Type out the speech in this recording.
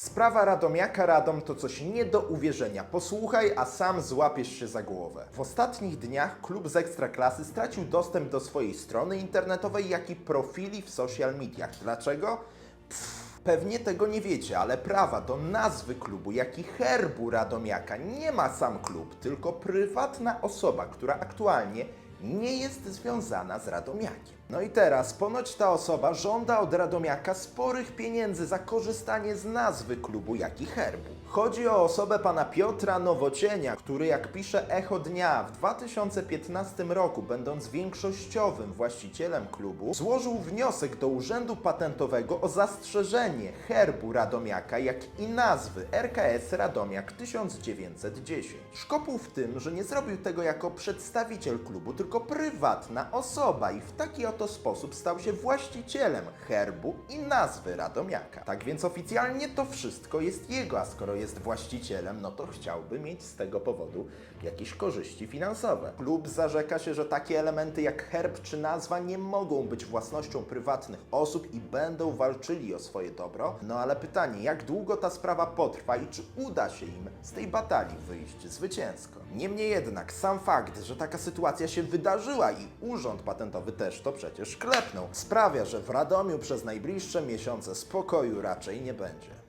Sprawa Radomiaka Radom to coś nie do uwierzenia. Posłuchaj, a sam złapiesz się za głowę. W ostatnich dniach klub z Ekstraklasy stracił dostęp do swojej strony internetowej, jak i profili w social mediach. Dlaczego? Pff, Pewnie tego nie wiecie, ale prawa do nazwy klubu, jak i herbu Radomiaka nie ma sam klub, tylko prywatna osoba, która aktualnie nie jest związana z Radomiakiem. No i teraz ponoć ta osoba żąda od Radomiaka sporych pieniędzy za korzystanie z nazwy klubu, jak i herbu. Chodzi o osobę pana Piotra Nowocienia, który jak pisze Echo Dnia w 2015 roku, będąc większościowym właścicielem klubu, złożył wniosek do Urzędu Patentowego o zastrzeżenie herbu Radomiaka, jak i nazwy RKS Radomiak 1910. Szkopuł w tym, że nie zrobił tego jako przedstawiciel klubu, tylko prywatna osoba i w taki oto sposób stał się właścicielem herbu i nazwy Radomiaka. Tak więc oficjalnie to wszystko jest jego, a skoro jest właścicielem, no to chciałby mieć z tego powodu jakieś korzyści finansowe. Klub zarzeka się, że takie elementy jak herb czy nazwa nie mogą być własnością prywatnych osób i będą walczyli o swoje dobro. No ale pytanie, jak długo ta sprawa potrwa i czy uda się im z tej batalii wyjść zwycięsko? Niemniej jednak sam fakt, że taka sytuacja się wydarzyła i Urząd Patentowy też to przecież klepnął, sprawia, że w Radomiu przez najbliższe miesiące spokoju raczej nie będzie.